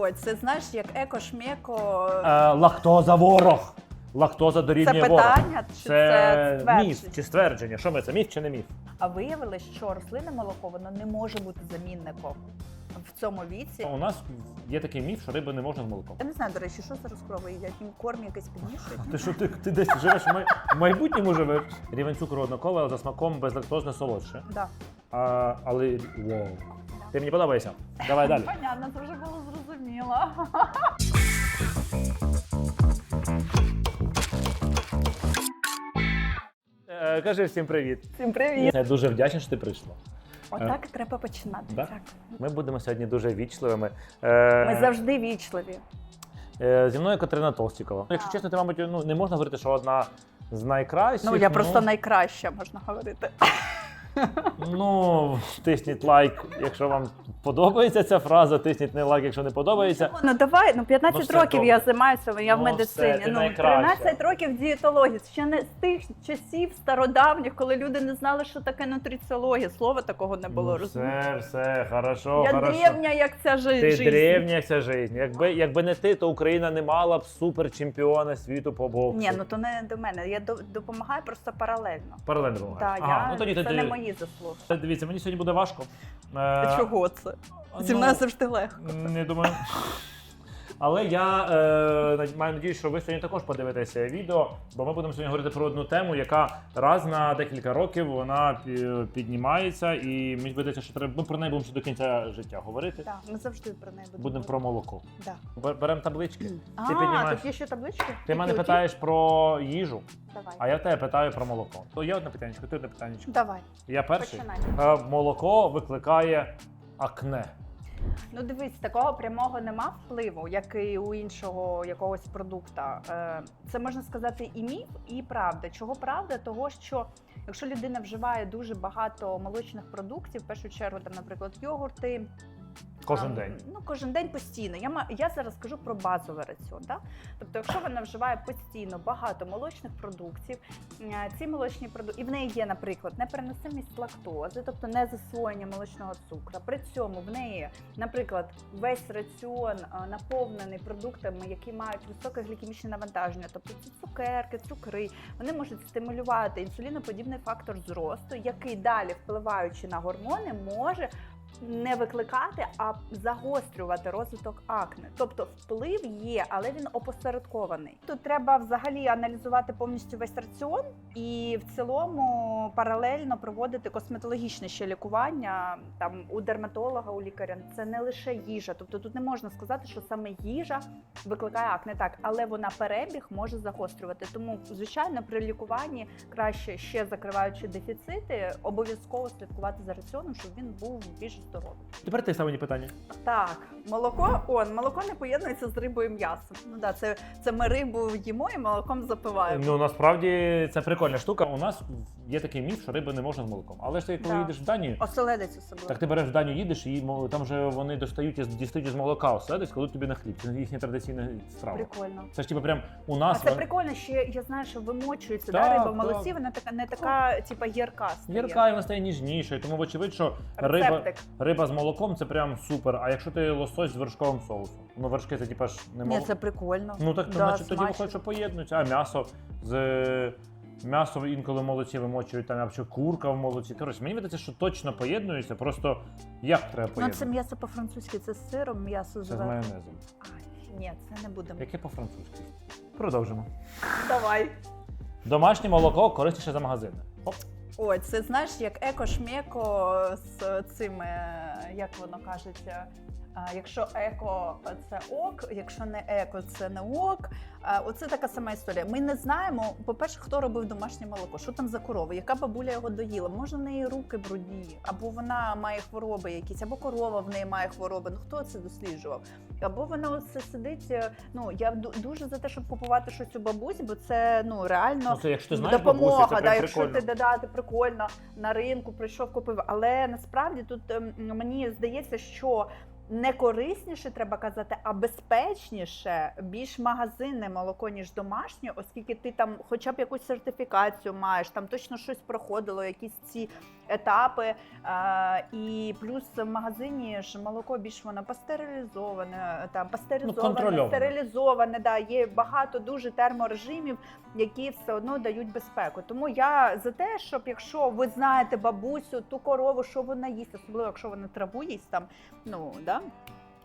Ой, це знаєш, як еко-шмеко. Е, лактоза ворог. Лактоза Це дорівнює ворог. питання чи це, Це міф чи ствердження. Що ми це міф чи не міф? А виявилось, що рослинне молоко воно не може бути замінником в цьому віці. У нас є такий міф, що риби не можна з молоком. Я не знаю, до речі, що зараз корови їдять? Їм корм якийсь підмішують. Ти що ти, ти десь живеш в май- в майбутньому живеш? Рівень цукру однаковий, але за смаком безлактозне солодше. Да. А, але вау. Ти мені подобаєшся? Давай далі. Понятно, це вже було зрозуміло. Е, кажи всім привіт. Всім привіт! Я дуже вдячний, що ти прийшла. Отак треба починати. Да? Так. Ми будемо сьогодні дуже вічливими. Е, Ми завжди вічливі. е, зі мною Катерина Толстікова. Якщо чесно, ти, мабуть, ну, не можна говорити, що одна з найкращих. Ну я просто найкраща, можна говорити. Ну, тисніть лайк, якщо вам подобається ця фраза, тисніть не лайк, якщо не подобається. Ну давай, ну 15 Ну, все років добре. я займаюся, я в Ну, медицині. все, ти ну найкраща. 13 років дієтології. Ще не з тих часів стародавніх, коли люди не знали, що таке нутриціологія. Слова такого не було. Ну, розумієш? все, все, хорошо, Я хорошо. древня, як ця жи- Ти жизнь. древня як ця життя. Якби, якби не ти, то Україна не мала б суперчемпіона світу по боксу. Ні, ну то не до мене. Я до- допомагаю просто паралельно. Паралельно допомагаєш. Так, Ага, я ну це не мої заслуги. Дивіться, мені сьогодні буде важко. Е, Чого це? Зі мною завжди легко. Не думаю. Але я е, маю надію, що ви сьогодні також подивитеся відео, бо ми будемо сьогодні говорити про одну тему, яка раз на декілька років вона піднімається, і мені здається, що треба ми про неї будемо ще до кінця життя говорити. Так, ми завжди про неї будемо. Будемо про молоко. Да. Беремо таблички. А, Ти піднімаєш. тут є ще таблички? Ти мене питаєш про їжу, Давай. а я тебе питаю про молоко. То є одне питання, ти одне питання. Давай, Я перший. починай. Е, Молоко викликає акне. Ну дивись, такого прямого нема впливу, як і у іншого якогось продукта. Е, Це можна сказати і міф, і правда. Чого правда? Того, що якщо людина вживає дуже багато молочних продуктів, в першу чергу, там, наприклад, йогурти. Кожен там, день. Ну, кожен день постійно. Я, я зараз кажу про базовий раціон. Да? Тобто, якщо вона вживає постійно багато молочних продуктів, ці молочні продукти, і в неї є, наприклад, непереносимість лактози, тобто не засвоєння молочного цукру. При цьому в неї, наприклад, весь раціон наповнений продуктами, які мають високе глікемічне навантаження, тобто це цукерки, цукри, вони можуть стимулювати інсуліноподібний фактор зросту, який далі, впливаючи на гормони, може не викликати, а загострювати розвиток акне. Тобто вплив є, але він опосередкований. Тут треба взагалі аналізувати повністю весь раціон і в цілому паралельно проводити косметологічне ще лікування там у дерматолога, у лікаря. Це не лише їжа. Тобто тут не можна сказати, що саме їжа викликає акне, так, але вона перебіг може загострювати. Тому, звичайно, при лікуванні краще ще закриваючи дефіцити, обов'язково слідкувати за раціоном, щоб він був більш здоровий. Тепер ти саме питання. Так, молоко, он, молоко не поєднується з рибою і м'ясом. Ну да, це, це ми рибу їмо і молоком запиваємо. Ну насправді це прикольна штука. У нас є такий міф, що риби не можна з молоком. Але ж ти коли Да. їдеш в Данію, Оселедець особливо. так ти береш в Данію, їдеш, і там же вони достають із дістають із молока оселедець, коли тобі на хліб. Це їхня традиційна страва. Прикольно. Це ж типу прям у А нас це вон- прикольно, ще я знаю, що вимочується Так, да, риба в так. молоці, вона така не така, типа гірка. стає. Гірка і вона стає ніжнішою, тому вочевидь, що риба, Рецептик. риба з молоком це прям супер. А якщо ти лосось з вершковим соусом, ну вершки це типа ж не Ні, це прикольно. Ну так Да, значить тоді смачно. виходить, що поєднуються, а м'ясо з. М'ясо інколи в молоці вимочують, там або курка в молоці. Коротше, мені видається, що точно поєднуються, просто як треба Ну поєднувати? це м'ясо по-французьки, це з сиром, м'ясо Це з зверху. майонезом. Ай, Ні, це не будемо. Яке по-французьки? Продовжимо. Давай. Домашнє молоко корисніше за магазинне. Оп. Ой, це знаєш, як еко-шмеко з цими, як воно кажуть, а, якщо еко це ок, якщо не еко, це не ок. Оце така сама історія. Ми не знаємо, по-перше, хто робив домашнє молоко, що там за корова, яка бабуля його доїла. Може, в неї руки брудні, або вона має хвороби якісь, або корова в неї має хвороби. Ну хто це досліджував? Або вона оце сидить. е, Ну я ду- дуже за те, щоб купувати щось у бабусі, бо це ну реально Ну, це якщо ти знаєш допомога. бабусю, це да, якщо ти додати прикольно на ринку, прийшов, купив. Але насправді тут ем, мені здається, що не корисніше треба казати, а безпечніше, більш магазинне молоко, ніж домашнє, оскільки ти там хоча б якусь сертифікацію маєш, там точно щось проходило, якісь ці етапи. Е, і плюс в магазині ж молоко більш воно пастерилізоване, там пастеризоване, ну, стерилізоване. Да, є багато дуже терморежимів, які все одно дають безпеку. Тому я за те, щоб якщо ви знаєте бабусю, ту корову, що вона їсть, особливо якщо вона траву їсть там, ну да.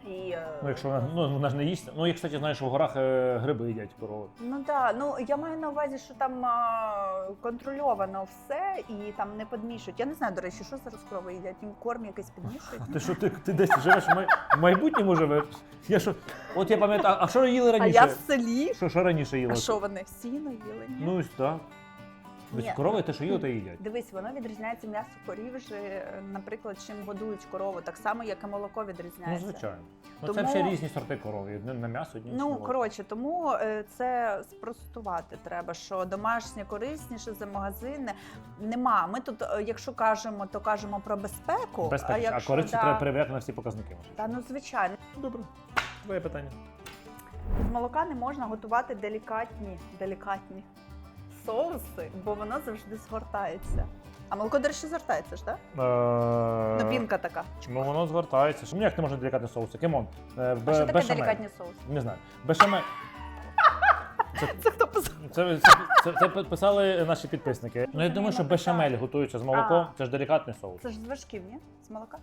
І, е, Ну, якщо вона, ну, вона ж не їсть. Ну, я, кстати, знаєш, в горах е, гриби їдять корови. Ну так, ну я маю на увазі, що там а, контрольовано все і там не підмішують. Я не знаю, до речі, що зараз корови їдять. Їм корм якийсь підмішують. Ти що ти, ти десь живеш в май- в майбутньому живеш? Я що, от я пам'ятаю, а що їли А раніше? я в селі. Що, що раніше їли? А що вони сіно їли? Ні? Ну, ось так. Ні. корови те, що їли, то їдять. Дивись, воно відрізняється м'ясо корів, же, наприклад, чим годують корову, так само, як і молоко Ну, взрізняється. звичайно. Ну, Тому- це ще різні сорти корови. Одне на м'ясо, одні на Ну, молоко. коротше, тому е, це спростувати треба, що домашнє корисніше за магазинне. Нема. Ми тут, е, якщо кажемо, то кажемо про безпеку. Безпечно. А, якщо, кориці да, треба перевіряти на всі показники. Та ну звичайно. Добре. Твоє питання. З молока не можна готувати делікатні, делікатні соуси, бо воно завжди згортається. А молоко, до речі, згортається ж, так? Е, Ну, пінка така. Ну, воно звертається. Що- Ну, як не можна делікатний соус? Кемон. Е, А що таке бешамель. делікатні соуси? Не знаю. Бешамель. Це хто писав? Це, це, це, це писали наші підписники. Ну я думаю, що бешамель готується з молоком. Це ж делікатний соус. Це ж з вершків, ні? З молока?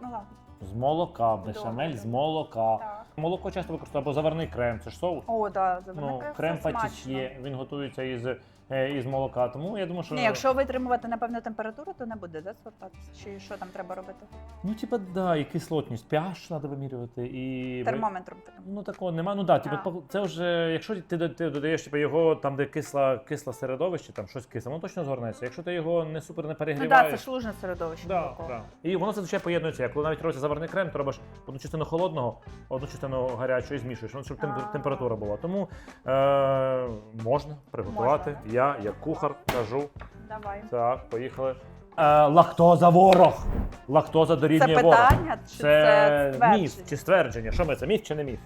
Ну ладно. З молока, бешамель з молока. Так. Молоко часто використовують або заварний крем, це ж соус. О, да, заварний Ну, крем патісьє, він готується із, із молока. Тому я думаю, що. Ні, якщо витримувати на певну температуру, то не буде да, звертатися. Чи що там треба робити? Ну, типа, да, і кислотність. pH треба вимірювати. І... Термометром таким. Ну такого нема. Ну да, типу, А. по- це вже, якщо ти, до- ти додаєш типу, його там, де кисла, кисле середовище, там щось кисле, воно точно згорнеться. Якщо ти його не супер не Ну так, перегріваєш. це ж лужне середовище. Да, молоко. да. І воно зазвичай поєднується. Як коли навіть робиться заварний крем, то робиш одну частину холодного, одну частину гарячого і змішуєш, воно, щоб темп- А. температура була. Тому е, можна приготувати. Можна, Я, як кухар, кажу. Давай. Так, поїхали. Е, лактоза ворог. Лактоза Це дорівнює ворог. питання, чи це, Це міф чи ствердження. Що ми це міф чи не міф?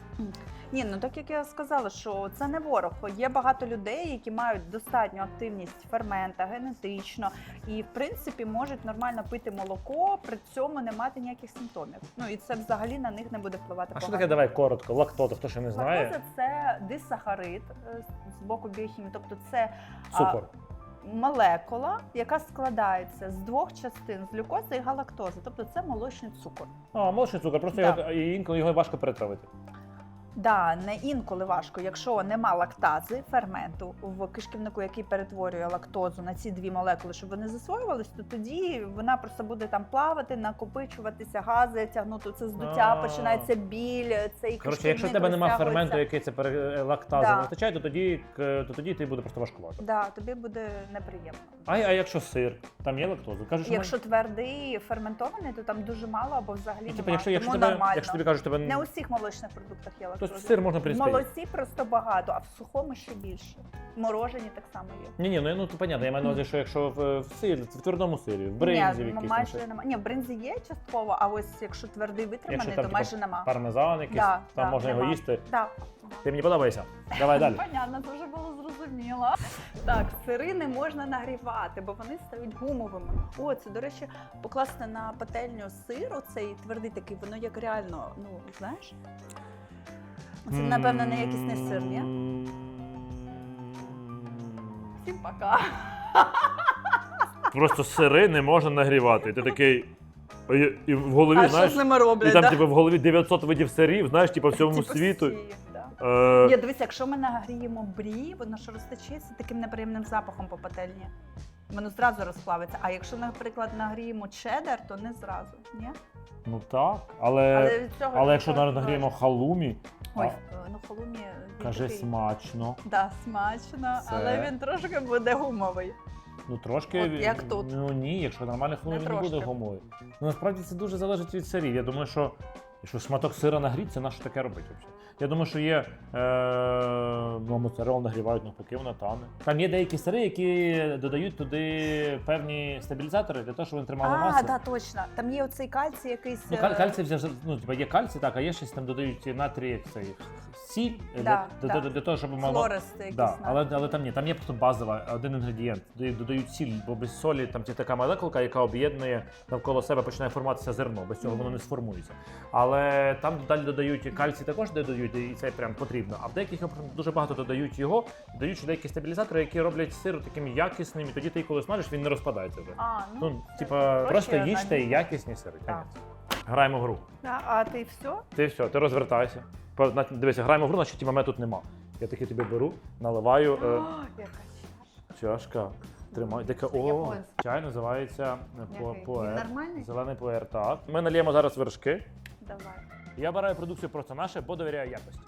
Ні, ну так як я сказала, що це не ворог. Є багато людей, які мають достатню активність фермента, генетично, і в принципі можуть нормально пити молоко, при цьому не мати ніяких симптомів. Ну і це взагалі на них не буде впливати. А що погано. таке давай коротко? Лактоза, хто ще не знає? Лактоза – це дисахарид е, з боку біохімії, тобто це Цукор. молекула, яка складається з двох частин з глюкози і галактози, тобто це молочний цукор. А, молочний цукор, просто Да. його, інколи його важко перетравити. Да, не інколи важко, якщо нема лактази, ферменту в кишківнику, який перетворює лактозу на ці дві молекули, щоб вони засвоювались, то тоді вона просто буде там плавати, накопичуватися, гази тягнути це здуття, А. починається біль, цей Коротше, якщо в кишківник тебе немає розтягується. ферменту, який це пере- лактази Да. не вистачає, то тоді, к- то тоді ти буде просто важкувати. Да, тобі буде неприємно. А, а якщо сир, там є лактоза? Кажуть, що Якщо твердий ферментований, то там дуже мало або взагалі ну, немає. типу, якщо, якщо, Тому тебе, нормально. якщо тобі кажуть, тебе Не у всіх молочних продуктах є то сир можна в принципі. молоці просто багато, а в сухому ще більше. Морожені так само є. Ні, ні, ну, ну то понятно, я маю на увазі, що якщо в, в сирі, в твердому сирі, в бринзі, в Ні, якійсь там майже щось. немає. Ні, в бринзі є частково, а ось якщо твердий витриманий, Якщо то там, майже типу, нема. пармезан якийсь, Да, там да, можна його нема. їсти. Да. Ти мені подобаєшся. Давай далі. Понятно, це вже було зрозуміло. Так, сири не можна нагрівати, бо вони стають гумовими. О, це, до речі, покласти на пательню сир, оцей твердий такий, воно як реально, ну, знаєш? Це, напевно, не якісний сир, ні? Всім пока. Просто сири не можна нагрівати. Ти такий. І, і в голові, А знаєш, що з ними роблять? і там да? типу, в голові 900 видів сирів, знаєш, типу, всьому Типу, світу. всі, да. Е, Ні, дивись, якщо ми нагріємо брі, воно ж розтечеться таким неприємним запахом по пательні. Воно зразу розплавиться. А якщо, наприклад, нагріємо чеддер, то не зразу. Ні? Ну так, але, від цього але якщо навіть нагріємо халумі, Ой, а, ну халумі він каже такий, смачно. Да, смачно, Це- але він трошки буде гумовий. Ну трошки. От як тут. Ну ні, якщо нормальний халумі, Не він не буде трошки. гумовий. Ну насправді це дуже залежить від сирів. Я думаю, що. Якщо шматок сира нагріться, на що таке робити взагалі? Я думаю, що є е, ну, моцарелу нагрівають навпаки, вона тане. Там є деякі сири, які додають туди певні стабілізатори для того, щоб вони тримали А, масу. да, точно. Там є оцей кальцій якийсь. Ну, е, каль- кальцій вже ну, типа є кальцій, так, а є щось там додають натрій цей сіль е, Да, для, да. для, для того, щоб мало. Якісь. Да, але, але там ні, там є просто базова один інгредієнт. Додають, додають сіль, бо без солі там є така молекулка, яка об'єднує навколо себе, починає формуватися зерно. Без цього воно не сформується. Але там далі додають кальцій, також додають, і це прям потрібно. А в деяких дуже багато додають його, додають ще деякі стабілізатори, які роблять сир таким якісним, і тоді ти коли смажиш, він не розпадається вже. А, ну, Ну, типа, просто їжте якісні сири. Так. Граємо в гру. Да, а ти все? Ти все, ти розвертайся. Дивися, граємо в гру, значить мене тут нема. Я таки тобі беру, наливаю. Е, О, яка чашка. Чашка. Тримай. Це о, чай називається е, по- поер. Нормальний? Зелений поер. Так. Ми наліємо зараз вершки. Давай. Я бираю продукцію просто наше, бо довіряю якості.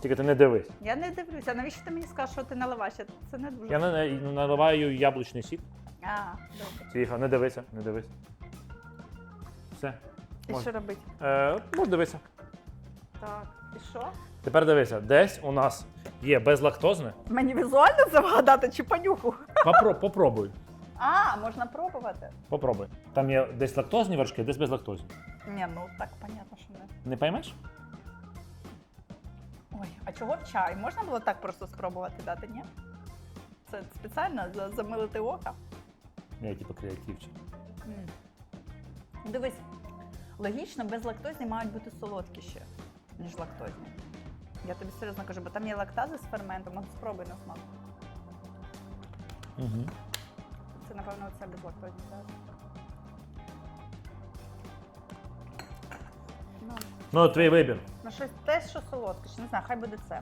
Тільки ти не дивись. Я не дивлюся. Навіщо ти мені скажеш, що ти наливаєш? Я- Це не дуже. Я на- на- наливаю яблучний сік. А, добре. Тихо, не дивися, не дивись. Все. І Можна. що робити? Е, можеш дивися. Так, і що? Тепер дивися, десь у нас є безлактозне. Мені візуально це вгадати чи по нюху? Попро, попробуй. А, можна пробувати. Попробуй. Там є десь лактозні вершки, десь безлактозні. Ні, ну так понятно, що не. Не поймеш? Ой, а чого в чай? Можна було так просто спробувати дати, ні? Це спеціально за- замилити око? Я типу креативчик. М. Дивись, логічно, безлактозні мають бути солодкіші, ніж лактозні. Я тобі серйозно кажу, бо там є лактази з ферментом, от спробуй на смак. Угу. Це, напевно, оце безлактозні, так? Ну, твій вибір. ну щось те, що солодке, солодкіше, не знаю, хай буде це.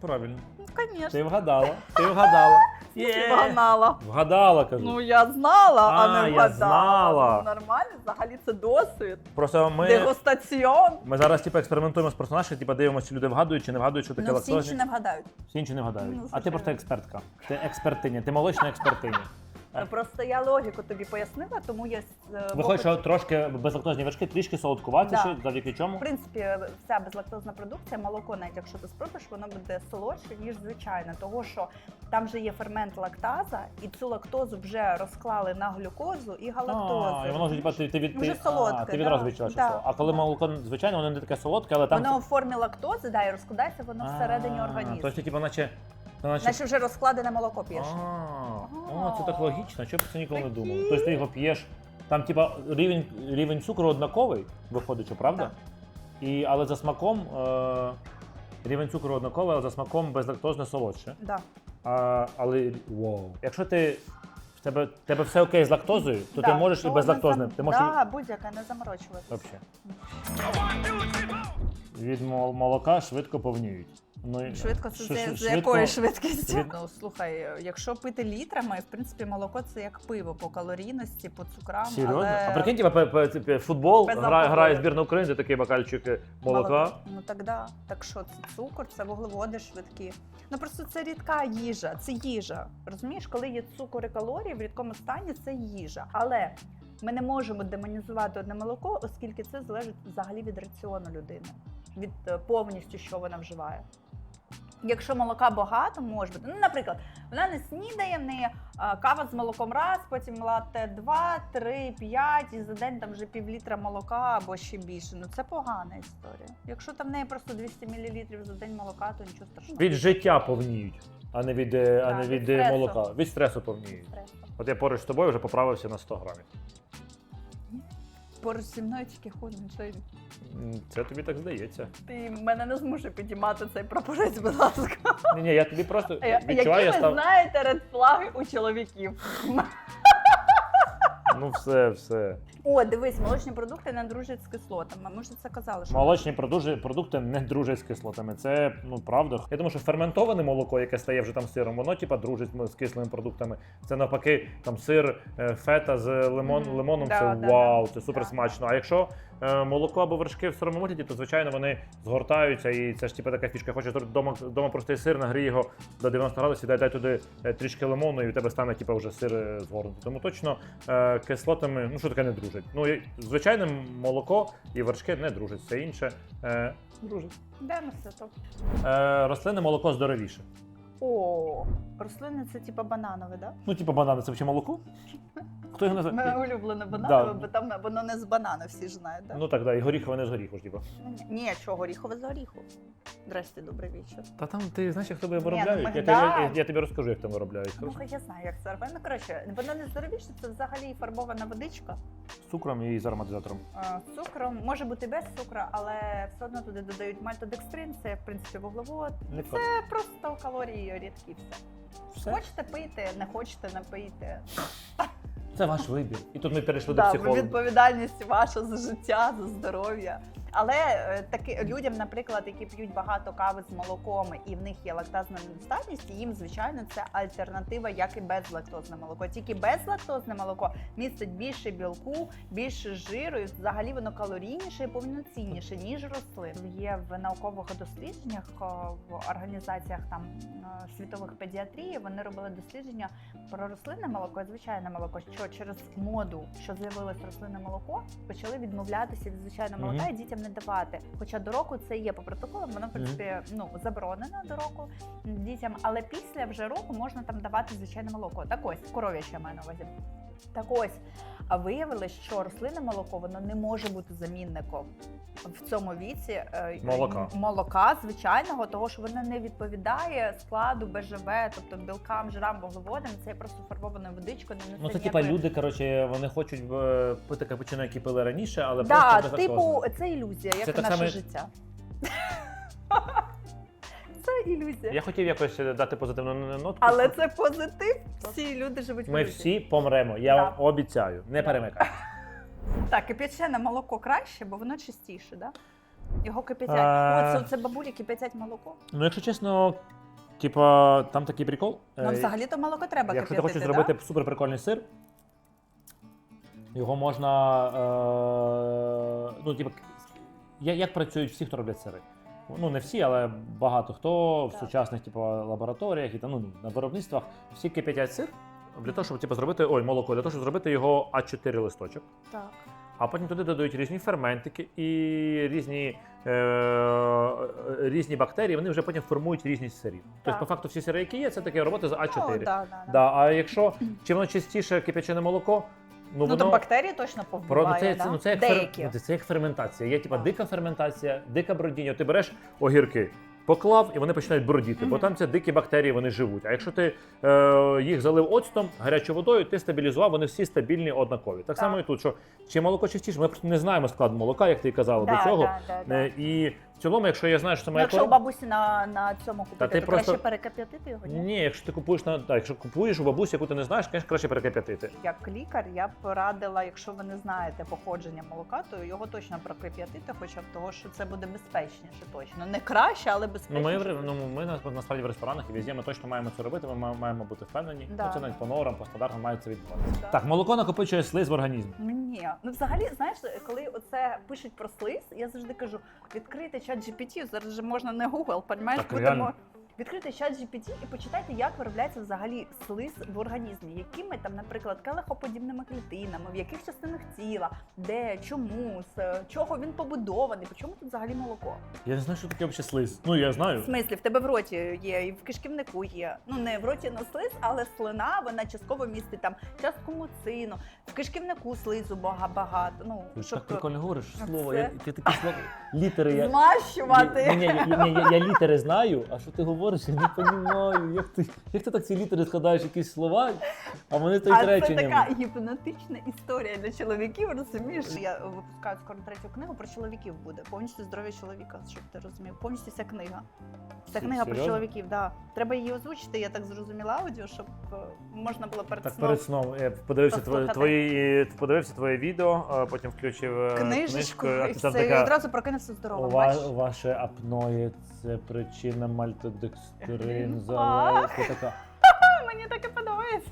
Правильно. Ну, звісно. Ти вгадала. Ти вгадала. Вгадала. Вгадала, кажу. Ну я знала, а, А, не я вгадала. знала. Ну, Нормально, взагалі це досвід. Просто ми, Дегустаціон. ми зараз типу, експериментуємо з персонажем, типу, дивимося, чи люди вгадують, чи не вгадують, що таке Ну, всі інші не вгадають. Всі інші не вгадають. Ну, а ти звичайно. просто експертка. Ти експертиня, ти молочна експертиня. Ну, просто я логіку тобі пояснила, тому я е, Виходить, що трошки безлактозні вершки трішки солодкуватіші, Да. завдяки чому? В принципі, вся безлактозна продукція, молоко, навіть якщо ти спробуєш, воно буде солодше, ніж звичайне. Того, що там же є фермент лактаза, і цю лактозу вже розклали на глюкозу і галактозу. А, і воно вже типа ти, ти, від- Вже ти, солодке, а, ти відразу відчула, що Да. це. А коли молоко, звичайно, воно не таке солодке, але там. Воно в формі лактози, да, і розкладається воно всередині А, організму. Тобто, типу, наче. То наче... Наче вже розкладене молоко п'єш. А, це так логічно, чого б це ніколи не думав. Тобто ти його п'єш. Там, типа, рівень, рівень цукру однаковий, виходить, що правда? І, але за смаком е, рівень цукру однаковий, але за смаком безлактозне солодше. Да. А, але вау. Якщо ти в тебе, тебе все окей з лактозою, то ти Да, можеш і то безлактозне. не зам- Ти можеш да, будь-яка, не заморочуватися. Від молока швидко повніють. Ну, Швидко це Ш- з, з якою швидкістю? від- Ну слухай, якщо пити літрами, в принципі, молоко це як пиво по калорійності, по цукрам. Серйозно? Але... А прикинь, типа, пе- пе- типу, футбол Без алкоголю. грає збірна України, це такий бокальчик е, молока. Ну так да. Так що це цукор, це вуглеводи швидкі. Ну просто це рідка їжа, це їжа. Розумієш, коли є цукор і калорії в рідкому стані, це їжа. Але ми не можемо демонізувати одне молоко, оскільки це залежить взагалі від раціону людини, від е, повністю, що вона вживає. Якщо молока багато, може бути. Ну, наприклад, вона не снідає, в неї кава з молоком раз, потім латте 2, 3, 5, і за день там вже пів літра молока або ще більше. Ну це погана історія. Якщо там в неї просто 200 мл за день молока, то нічого страшного. Від життя повніють, а не від, е, а не від від, е, молока. Від стресу повніють. Стресу. От я поруч з тобою вже поправився на 100 грамів. Поруч зі мною тільки ходить. Що Це тобі так здається. ти мене не зможе підіймати цей прапорець, будь ласка. Ні, ні, я тобі просто А я- відчуваю, Які ви став. знаєте редфлаги у чоловіків? Ну все, все. О, дивись, молочні продукти не дружать з кислотами. Ми вже це казали, що Молочні продукти, продукти не дружать з кислотами. Це ну правда. Я думаю, що ферментоване молоко, яке стає вже там сиром, воно типа дружить з кислими продуктами. Це навпаки, там сир, е, фета з лимон, Мгм. лимоном. Да, це да, вау, да. це супер Да. смачно. А якщо молоко або вершки в сирому вигляді, то звичайно вони згортаються, і це ж типа така фішка. Хочеш вдома, вдома простий сир, нагрій його до 90 градусів, дай, дай туди е, трішки лимону, і в тебе стане типа вже сир е, згорнутий. Тому точно е, кислотами, ну що таке не дружить. Ну звичайне молоко і вершки не дружать. Все інше е, дружить. де на все то. Е, рослинне молоко здоровіше. О, рослини це типа бананове, да? Ну, типу, банани це взагалі молоко? Хто його Моє називає? улюблене бананове, Да. бо там воно не з банана, всі ж знають, да? Ну так, да, і горіхове не з горіху ж, типу. Ні, чого, горіхове з горіху. Здрасте, добрий вечір. Та там ти знаєш, як тебе Ні, виробляють? ну, я, тобі, да. я, я тобі розкажу, як там виробляють. Ну, я знаю, як це робити. Ну, коротше, воно не здоровіше, це взагалі фарбована водичка З цукром і з ароматизатором. е, з цукром. Може бути без цукру, але все одно туди додають мальтодекстрин, це, в принципі, вуглевод. Не Це просто калорії рідкі все. Все. Хочете пийте, не хочете, не пийте. Це ваш вибір. І тут ми перейшли до психолога. відповідальність ваша за життя, за здоров'я. Але е, таки людям, наприклад, які п'ють багато кави з молоком і в них є лактазна недостатність, їм звичайно це альтернатива, як і безлактозне молоко. Тільки безлактозне молоко містить більше білку, більше жиру, і взагалі воно калорійніше і повноцінніше ніж рослин. Є в наукових дослідженнях в організаціях там е, світових педіатрії. Вони робили дослідження про рослинне молоко і звичайне молоко, що через моду, що з'явилось рослинне молоко, почали відмовлятися від звичайного молока і дітям не давати. Хоча до року це є по протоколам, воно в принципі ну заборонено до року дітям, але після вже року можна там давати звичайне молоко. Так ось коров'яче маю на увазі. Так ось, а виявилось, що рослинне молоко воно не може бути замінником в цьому віці е, Молока. молока звичайного, того що воно не відповідає складу БЖВ, тобто білкам, жирам, вуглеводам. Це просто фарбованою водичкою. Не Ну, це типа ніякої- люди, коротше, вони хочуть е, пити капучино, які пили раніше, але Да, просто типу, це ілюзія, як Це наше само- життя. Ілюзія. Я хотів якось дати позитивну нотку. Але це позитив. Всі люди живуть в Ми ілюзії. всі помремо. Я вам обіцяю. Не перемикай. Так, кип'ячене молоко краще, бо воно чистіше, да? Його кип'ятять. А. О, це, це бабулі кип'ятять молоко. Ну, якщо чесно, типа, там такий прикол. Ну, Е, взагалі то молоко треба Якщо ти кип'ятити, хочеш да? зробити супер прикольний сир, його можна. Е, ну, типу, як працюють всі, хто роблять сири. Ну, не всі, але багато хто в Так. сучасних типу, лабораторіях і там, ну, на виробництвах всі кип'ятять сир для того, щоб типу, зробити ой, молоко, для того, щоб зробити його А4 листочок. Так. А потім туди додають різні ферментики і різні, е, різні бактерії, вони вже потім формують різність сирів. Тобто, по факту, всі сири, які є, це таке робота з А4. Ну, да, да, да. Да, а якщо чим воно чистіше кипячене молоко, ну, Ну, воно то бактерії точно про ну, це, да? це, ну, це, як. Деякі. ну, це як ферментація. Є типа дика ферментація, дика бродіння. Ти береш огірки, поклав і вони починають бродіти, бо там це дикі бактерії, вони живуть. А якщо ти е, їх залив оцтом, гарячою водою, ти стабілізував, вони всі стабільні, однакові. Так, Так. само і тут, що чи молоко чистіше, ми просто не знаємо склад молока, як ти і казала Да, до цього. да, да, да. Е, І в цілому, якщо я знаю, що це Ну, моя якщо у корова. бабусі на, на цьому купити, ти то просто- краще перекип'ятити його, ні? Ні, якщо ти купуєш на так, якщо купуєш у бабусі, яку ти не знаєш, звісно, краще перекип'ятити. Як лікар, я б порадила, якщо ви не знаєте походження молока, то його точно прокип'ятити, хоча б того, що це буде безпечніше точно. Не краще, але Ну, безпечніше. ми, в- ну, ми на- насправді в ресторанах і везде ми точно маємо це робити, ми ма- маємо бути впевнені. Да, це навіть по нормам, по стандартам має це відбуватися. Да. Так, молоко накопичує слиз в організмі. Ні, ну взагалі, знаєш, коли оце пишуть про слиз, я завжди кажу: відкрийте чат GPT, зараз же можна не Google, понімаєш, будемо. реально. Відкрийте чат GPT і почитайте, як виробляється взагалі слиз в організмі, якими там, наприклад, келехоподібними клітинами, в яких частинах тіла, де, чому, з чого він побудований, по чому тут взагалі молоко? Я не знаю, що таке взагалі слиз. Ну я знаю. В смислі, в тебе в роті є, і в кишківнику є. Ну не в роті на слиз, але слина вона частково містить там частку муцину, в кишківнику слизу бага- багато. Ну Ти щоб так прикольно говориш Ну, слово. це- Я, ти такі слова. Літери я. змащувати. Ні, ні, ні, ні, я, я літери знаю, а що ти говориш, я не розумію. Як ти, як ти так ці літери складаєш якісь слова, а вони стоять А це реченнями. така гіпнотична історія для чоловіків. Розумієш? Я випускаю скоро третю книгу про чоловіків буде. Повністю здоров'я чоловіка, щоб ти розумів. Повністю вся книга. Вся Сер- книга про серйозно? чоловіків, да. Треба її озвучити, я так зрозуміла аудіо, щоб е, можна було перед Так, сном. перед сном я подивився твої, Послухати. твої, подивився твоє відео, а потім включив е, Книжечку, книжку, а і ти там все, і така. одразу прокинувся бачиш? ва- ваше апноє це причина мальтодекстрин, А. залежить. Ти така. Мені таке подобається.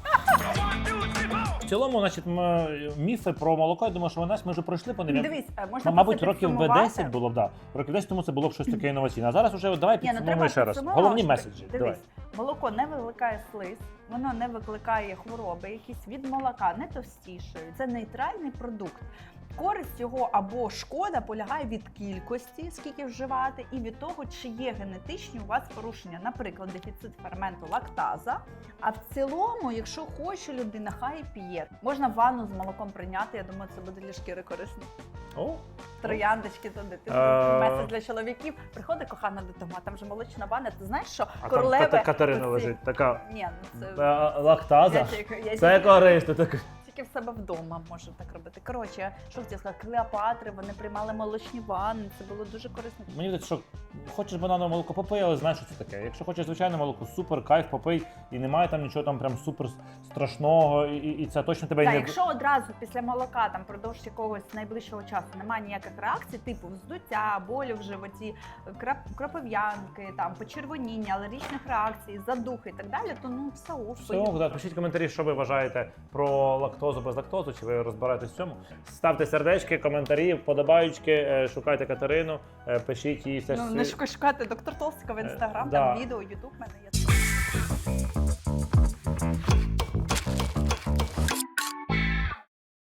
В цілому, значить, м- міфи про молоко, я думаю, що нас ми вже пройшли по ним. Дивись, е, можна М- Мабуть, просто років підсумувати. 10 було б, да. Років 10 тому це було б щось таке інноваційне. А зараз вже давай Ні, ну підсумуємо треба ще раз. Головні меседжі. Давай. Дивись, молоко не викликає слиз, воно не викликає хвороби, якісь від молока не товстішою. Це нейтральний продукт. Користь його або шкода полягає від кількості, скільки вживати, і від того, чи є генетичні у вас порушення, наприклад, дефіцит ферменту лактаза. А в цілому, якщо хоче людина, хай п'є. Можна ванну з молоком прийняти. Я думаю, це буде для шкіри корисно. О, Трояндочки туди. Ти Е. меседж для чоловіків. Приходить кохана додому, а там вже молочна ванна. Ти знаєш, що а там королеви... Ката- Катерина лежить, така Ні, ну це е, лактаза. я тільки, я Це тільки- корисно. Так. Тільки в себе вдома можу так робити. Коротше, що хотіла сказати, Клеопатри, вони приймали молочні ванни. Це було дуже корисно. Мені здається, що хочеш бананове молоко попий, але знаєш, що це таке. Якщо хочеш звичайне молоко, супер, кайф, попий, і немає там нічого там прям супер страшного, і, і, це точно тебе Так, не якщо одразу після молока там продовж якогось найближчого часу немає ніяких реакцій, типу вздуття, болю в животі, крап, кропив'янки, там почервоніння, алергічних реакцій, задухи і так далі, то ну все ок, Все, да, пишіть коментарі, що ви вважаєте про лактозу без лактозу, чи ви розбираєтесь в цьому. Ставте сердечки, коментарі, вподобаючки, е, шукайте Катерину, е, пишіть їй все. Ну, не шукай- шукати доктор Толстика в інстаграм, да. там відео, ютуб мене є.